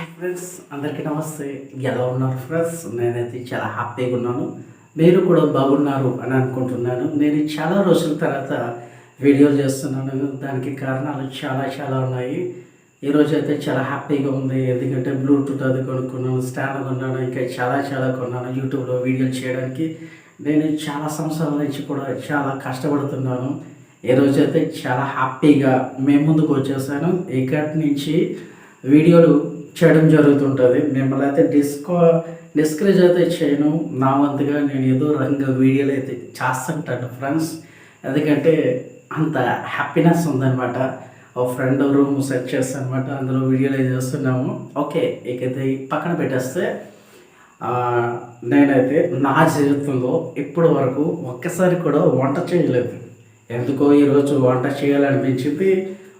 Hi friends అందరికీ నమస్తే. ఎలా ఉన్నారు ఫ్రెండ్స్? నేనైతే చాలా హ్యాపీగా ఉన్నాను. మీరు కూడా బాగున్నారు అని అనుకుంటున్నాను. నేను చాలా రోజుల తర్వాత వీడియోలు చేస్తున్నాను. దానికి కారణాలు చాలా చాలా ఉన్నాయి. ఈరోజు అయితే చాలా హ్యాపీగా ఉంది. ఎందుకంటే బ్లూటూత్ అది కొనుక్కున్నాను స్టాండ్ కొన్నాను ఇంకా చాలా చాలా కొన్నాను యూట్యూబ్లో వీడియోలు చేయడానికి. నేను చాలా సంవత్సరాల నుంచి కూడా చాలా కష్టపడుతున్నాను. ఈరోజు అయితే చాలా హ్యాపీగా మేము ముందుకు వచ్చేసాను. ఇక్కడి నుంచి వీడియోలు చేయడం జరుగుతుంటుంది. మిమ్మల్ని అయితే డిస్కో డిస్కరేజ్ అయితే చేయను. నా వంతుగా నేను ఏదో రంగ వీడియోలు అయితే చేస్తుంటాను ఫ్రెండ్స్. ఎందుకంటే అంత హ్యాపీనెస్ ఉందనమాట ఓ ఫ్రెండ్ రూమ్ సెట్ చేస్తాను అనమాట అందులో వీడియోలు అయితే చేస్తున్నాము. ఓకే ఇకైతే పక్కన పెట్టేస్తే నేనైతే నా జీవితంలో ఇప్పటి వరకు ఒక్కసారి కూడా వంట చేయలేదు. ఎందుకో ఈరోజు వంట చేయాలనిపించింది.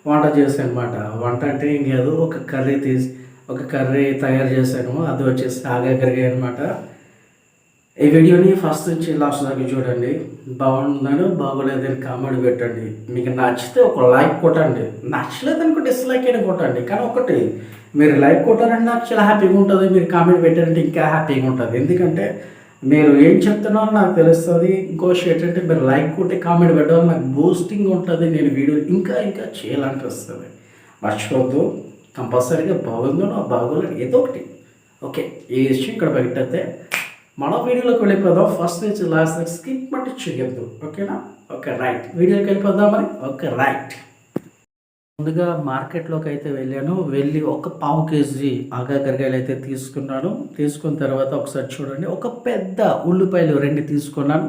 వంట చేశాను అనమాట వంట అంటే ఇంకేదో ఒక కర్రీ తీసి ఒక కర్రీ తయారు చేశాను అది వచ్చేసి ఆగాకరిగా అనమాట ఈ వీడియోని ఫస్ట్ నుంచి లాస్ట్ దాకా చూడండి. బాగుందని బాగోలేదని కామెంట్ పెట్టండి. మీకు నచ్చితే ఒక లైక్ కొట్టండి. నచ్చలేదు అనుకో డిస్లైక్ అయినా కొట్టండి. కానీ ఒకటి మీరు లైక్ కొట్టారంటే నాకు చాలా హ్యాపీగా ఉంటుంది. మీరు కామెంట్ పెట్టారంటే ఇంకా హ్యాపీగా ఉంటుంది. ఎందుకంటే మీరు ఏం చెప్తున్నారో నాకు తెలుస్తుంది. ఇంకో ఏంటంటే మీరు లైక్ కొట్టి కామెంట్ పెట్టడం నాకు బూస్టింగ్ ఉంటుంది. నేను వీడియో ఇంకా ఇంకా చేయాలనిపిస్తుంది. మర్చిపోద్దు కంపల్సరీగా బాగుందో బాగోలేదు ఏదో ఒకటి. ఓకే ఈ విషయం ఇక్కడ పెట్టయితే మన వీడియోలోకి వెళ్ళిపోదాం. ఫస్ట్ నుంచి లాస్ట్ దాకా స్కిప్ మట్టి చేయొద్దు ఓకేనా? ఓకే రైట్ వీడియోకి వెళ్ళిపోదామని ఓకే రైట్ ముందుగా మార్కెట్లోకి అయితే వెళ్ళాను. వెళ్ళి ఒక పావు కేజీ ఆగాకరకాయలు అయితే తీసుకున్నాను. తీసుకున్న తర్వాత ఒకసారి చూడండి. ఒక పెద్ద ఉల్లిపాయలు రెండు తీసుకున్నాను.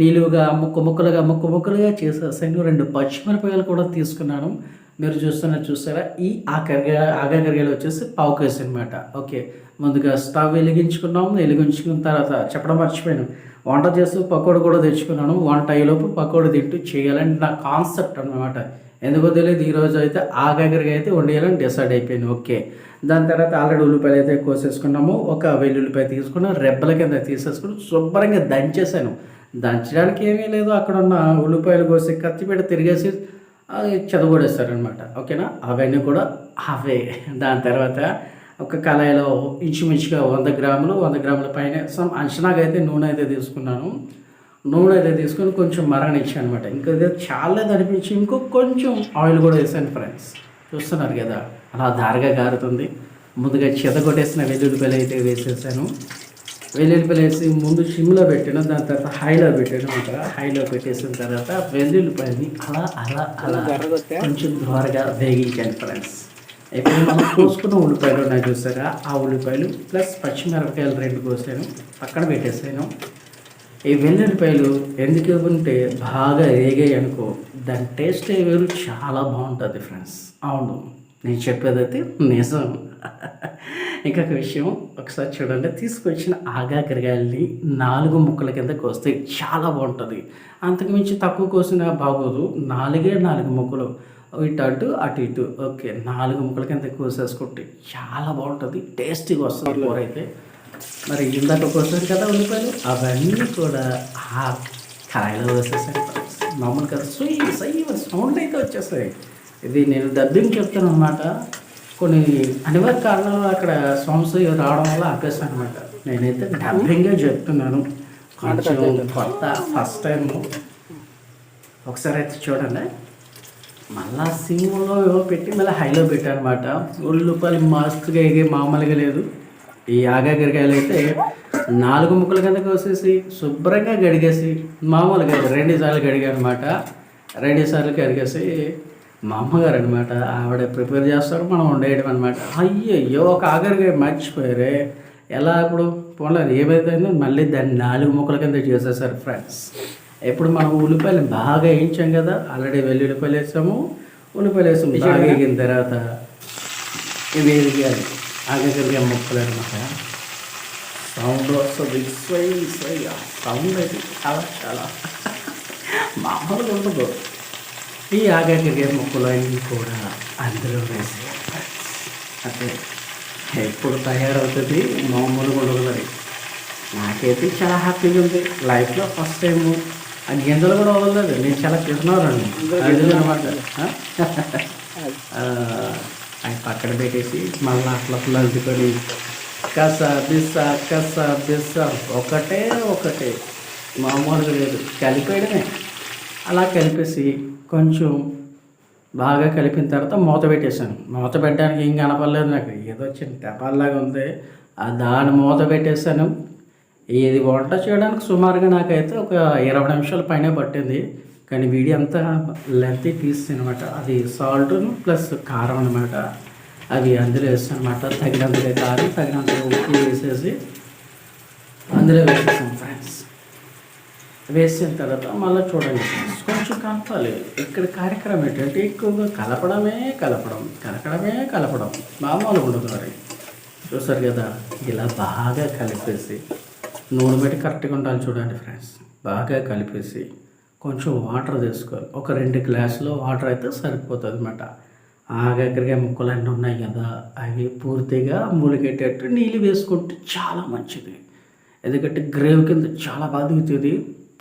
నిలువుగా ముక్క ముక్కలుగా ముక్క ముక్కలుగా చేసేసాను రెండు పచ్చిమిరపకాయలు కూడా తీసుకున్నాను. మీరు చూస్తున్న చూసారా? ఈ ఆఖరిగా ఆగాకరకాయలు వచ్చేసి పావు కేజీ అనమాట ఓకే ముందుగా స్టవ్ వెలిగించుకున్నాము. వెలిగించుకున్న తర్వాత చెప్పడం మర్చిపోయాను. వంట చేస్తూ పకోడీ కూడా తెచ్చుకున్నాను. వంట అయ్యేలోపు పకోడీ తింటూ చేయాలని నా కాన్సెప్ట్ అన్నమాట. ఎందుకో తెలియదు ఈరోజు అయితే ఆగాకరగా అయితే వండేయాలని డిసైడ్ అయిపోయాను. ఓకే దాని తర్వాత ఆల్రెడీ ఉల్లిపాయలు అయితే కోసేసుకున్నాము. ఒక వెల్లుల్లిపాయ తీసుకున్నాం రెబ్బల కింద తీసేసుకుని శుభ్రంగా దంచేసాను దంచడానికి ఏమీ లేదు. అక్కడ ఉన్న ఉల్లిపాయలు కోసి కత్తి పెట్టి తిరిగేసి అది చదవడేస్తారనమాట ఓకేనా? అవన్నీ కూడా అవే. దాని తర్వాత ఒక కళాయిలో ఇంచుమించుగా వంద గ్రాములు వంద గ్రాముల పైన సమ్ అంచనాగా అయితే నూనె అయితే తీసుకున్నాను. నూనె అయితే తీసుకొని కొంచెం మరగనిచ్చాను అనమాట ఇంకా ఇది చాలా అనిపించి ఇంకో కొంచెం ఆయిల్ కూడా వేసాను ఫ్రెండ్స్. చూస్తున్నారు కదా అలా దారగా గారుతుంది. ముందుగా చెదగొట్టేసిన వెల్లుల్లిపాయలు అయితే వేసేసాను. వెల్లుల్లిపాయలు వేసి ముందు సిమ్లో పెట్టాను దాని తర్వాత హైలో పెట్టాను అనమాట హైలో పెట్టేసిన తర్వాత వెల్లుల్లిపాయని అలా అలా అలా కొంచెం త్వరగా వేగించాను ఫ్రెండ్స్ ఇప్పుడు మనం కోసుకున్న ఉల్లిపాయలు ఉన్నాయి చూసారా? ఆ ఉల్లిపాయలు ప్లస్ పచ్చిమిరపకాయలు రెండు కోసాను పక్కన పెట్టేసాను. ఈ వెల్లుల్లిపాయలు ఎందుకు ఉంటే బాగా వేగాయి అనుకో దాని టేస్ట్ వేరు చాలా బాగుంటుంది ఫ్రెండ్స్ అవును నేను చెప్పేదైతే నిజం. ఇంకొక విషయం ఒకసారి చూడండి. తీసుకొచ్చిన ఆగాకరగాయల్ని నాలుగు ముక్కల కింద కోస్తే చాలా బాగుంటుంది. అంతకుమించి తక్కువ కోసినా బాగోదు. నాలుగే నాలుగు ముక్కలు. ఇటు అటు అటు ఇటు. ఓకే నాలుగు ముక్కల కింద కోసేసుకుంటే చాలా బాగుంటుంది. టేస్టీగా వస్తుంది కూర అయితే. మరి ఇందాక కోసారు కదా ఉల్లిపాయలు? అవన్నీ కూడా ఆ కాయలో మామూలు మామూలుగా సుయి సై సౌండ్ అయితే వచ్చేస్తాయి. ఇది నేను డబ్బింగ్ చెప్తాను అనమాట కొన్ని అనివార్య కారణాలు అక్కడ సాంగ్స్ రావడం వల్ల ఆపేస్తాను అనమాట నేనైతే డబ్బింగే చెప్తున్నాను. కొంచెం కొత్త ఫస్ట్ టైం ఒకసారి అయితే చూడండి. మళ్ళా సిమ్లో పెట్టి మళ్ళీ హైలో పెట్టానమాట. ఉల్లిపాయలు మస్తుగా ఎగే మామూలుగా లేదు. ఈ ఆగాకరకాయలు అయితే నాలుగు ముక్కల కింద కోసేసి శుభ్రంగా గడిగేసి మామూలుగా రెండు సార్లు కడిగాను అనమాట రెండు సార్లు కడిగేసి మా అమ్మగారు అనమాట ఆవిడ ప్రిపేర్ చేస్తారు మనం వండేయడం అనమాట అయ్యయ్యో ఒక ఆగరికాయ మర్చిపోయారే. ఎలా ఇప్పుడు? పోలేదు ఏమైతే మళ్ళీ దాన్ని నాలుగు ముక్కల కింద చేసేసారు ఫ్రెండ్స్ ఇప్పుడు మనం ఉల్లిపాయలు బాగా వేయించాం కదా ఆల్రెడీ వెల్లుల్లిపాయలు వేసాము. ఉల్లిపాయలు వేసాము బాగా వేగిన తర్వాత ఇవి వేయాలి ఆగగలిగే ముక్కలు అనమాట సౌండ్ వస్తుంది సౌండ్ అయితే చాలా చాలా. మామూలుగా ఉండదు. ఈ ఆగగలిగే ముక్కలు అన్నీ కూడా అందులో వేసి అంటే ఎప్పుడు తయారవుతుంది? మామూలుగా ఉండదు నాకైతే చాలా హ్యాపీగా ఉంది. లైఫ్లో ఫస్ట్ టైం ఆ గింజలు కూడా వదలలేదు. నేను చాలా అది అనమాట అవి పక్కన పెట్టేసి మళ్ళీ అట్లా అందుకొని కస బిస్స కస బిస్స ఒకటే ఒకటే. మామూలుగా లేదు. కలిపేయడమే అలా కలిపేసి కొంచెం బాగా కలిపిన తర్వాత మూత పెట్టేశాను. మూత పెట్టడానికి ఏం కనపడలేదు నాకు. ఏదో చిన్న టపాల్లాగా ఉంది. ఆ దాని మూత పెట్టేశాను. ఇది వంట చేయడానికి సుమారుగా నాకైతే ఒక ఇరవై నిమిషాల పైన పట్టింది. కానీ వీడియో అంతా లెంత్ పీస్ అనమాట అది సాల్ట్ ప్లస్ కారం అనమాట అవి అందులో వేస్తాను అనమాట తగినంతగా కారం తగినంతగా ఉప్పు వేసేసి అందులో వేసేసాను ఫ్రెండ్స్ వేసిన తర్వాత మళ్ళీ చూడండి కొంచెం కలపాలి. ఇక్కడ కార్యక్రమం ఏంటంటే ఎక్కువగా కలపడమే కలపడం కలపడమే కలపడం. మామూలుగా ఉండదు మరి. చూసారు కదా ఇలా బాగా కలిపేసి నూనె పెట్టి కరెక్ట్గా ఉండాలి చూడండి ఫ్రెండ్స్. బాగా కలిపేసి కొంచెం వాటర్ తీసుకోవాలి. ఒక రెండు గ్లాసులు వాటర్ అయితే సరిపోతుంది అనమాట ఆగగ్గరగా ముక్కలు అన్నీ ఉన్నాయి కదా అవి పూర్తిగా మూలిగేటట్టు నీళ్ళు వేసుకుంటే చాలా మంచిది. ఎందుకంటే గ్రేవ్ కింద చాలా బాగా దిగుతుంది.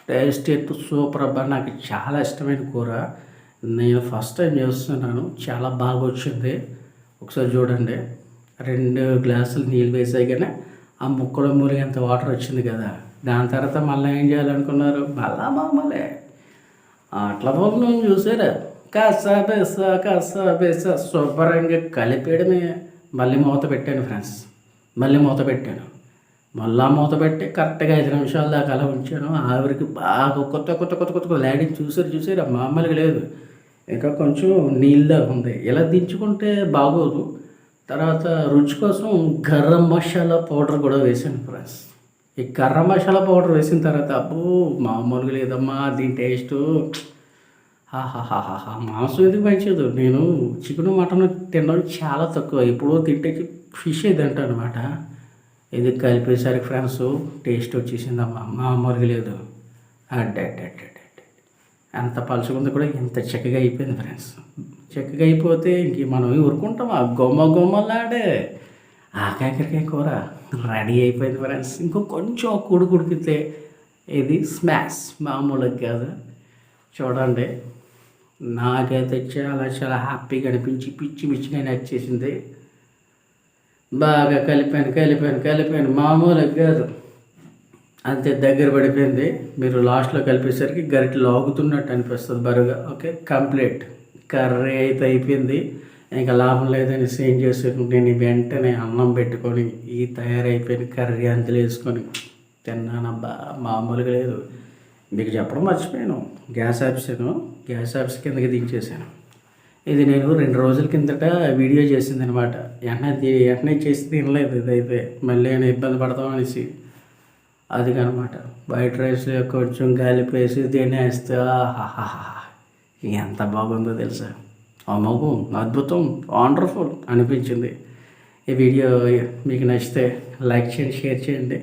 టేస్ట్ ఎత్తు సూపర్ అబ్బా. నాకు చాలా ఇష్టమైన కూర. నేను ఫస్ట్ టైం చేస్తున్నాను. చాలా బాగా వచ్చింది. ఒకసారి చూడండి. రెండు గ్లాసులు నీళ్ళు వేసాగానే ఆ ముక్కలు మూలిగంత వాటర్ వచ్చింది కదా. దాని తర్వాత మళ్ళీ ఏం చేయాలనుకున్నారు? మళ్ళా మామూలే. అట్లా భోజనం చూసారా? కాస బెస కాస బెస. శుభ్రంగా కలిపేయడమే. మళ్ళీ మూత పెట్టాను ఫ్రెండ్స్ మళ్ళీ మూత పెట్టాను. మళ్ళా మూత పెట్టి కరెక్ట్గా ఐదు నిమిషాల దాకా అలా ఉంచాను. ఆవిడకి బాగా కొత్త కొత్త కొత్త కొత్త లేడీ చూసారు చూసారు మామూలుగా లేదు. ఇంకా కొంచెం నీళ్ళ ఉంది. ఇలా దించుకుంటే బాగోదు. తర్వాత రుచి కోసం గరం మసాలా పౌడర్ కూడా వేసాను ఫ్రెండ్స్. ఈ గరం మసాలా పౌడర్ వేసిన తర్వాత అబ్బో మామూలుగా లేదమ్మా దీని టేస్ట్. హాహాహాహా మాంసం ఎందుకు పెంచదు? నేను చికెన్ మటన్ తినడం చాలా తక్కువ. ఎప్పుడో తింటే ఫిష్ తింటాను అనమాట ఇది కలిపేసరికి ఫ్రెండ్స్ టేస్ట్ వచ్చేసిందమ్మా. మామూలుగా లేదు. అడ్డడ్డడ్డ ఎంత పలుచుకుంది కూడా ఇంత చక్కగా అయిపోయింది ఫ్రెండ్స్ చక్కగా అయిపోతే ఇంక మనం ఊరుకుంటాం ఆ గొమ్మ గొమ్మలాడే. ఆకాకరికాయ కూర రెడీ అయిపోయింది ఫ్రెండ్స్ ఇంకో కొంచెం కూడు కుడికితే ఇది స్మాష్ మామూలుగా కాదు. చూడండి. నాకైతే చాలా చాలా హ్యాపీగా అనిపించి పిచ్చి పిచ్చిగా నచ్చేసింది. బాగా కలిపాను కలిపాను కలిపాను. మామూలుగా కాదు. అంతే దగ్గర పడిపోయింది. మీరు లాస్ట్లో కలిపేసరికి గరిటె లాగుతున్నట్టు అనిపిస్తుంది బరువుగా. ఓకే కంప్లీట్ కర్రీ అయితే అయిపోయింది. ఇంకా లాభం లేదని సేమ్ చేసుకుంటే నేను వెంటనే అన్నం పెట్టుకొని ఈ తయారైపోయిన కర్రీ అంతలో వేసుకొని తిన్నానబ్బా మామూలుగా లేదు. మీకు చెప్పడం మర్చిపోయాను. గ్యాస్ ఆఫీసాను. గ్యాస్ ఆఫీస్ కిందకి దించేసాను ఇది నేను రెండు రోజుల కిందట వీడియో చేసింది అనమాట వెంటనే వెంటనే చేసి తినలేదు ఇదైతే. మళ్ళీ నేను ఇబ్బంది పడతాం అనేసి. అది అనమాట వైట్ రైస్లో కొంచెం కలిపేసి తినేస్తే ఎంత బాగుందో తెలుసా? అమ్మకు అద్భుతం వండర్ఫుల్ అనిపించింది. ఈ వీడియో మీకు నచ్చితే లైక్ చేయండి షేర్ చేయండి.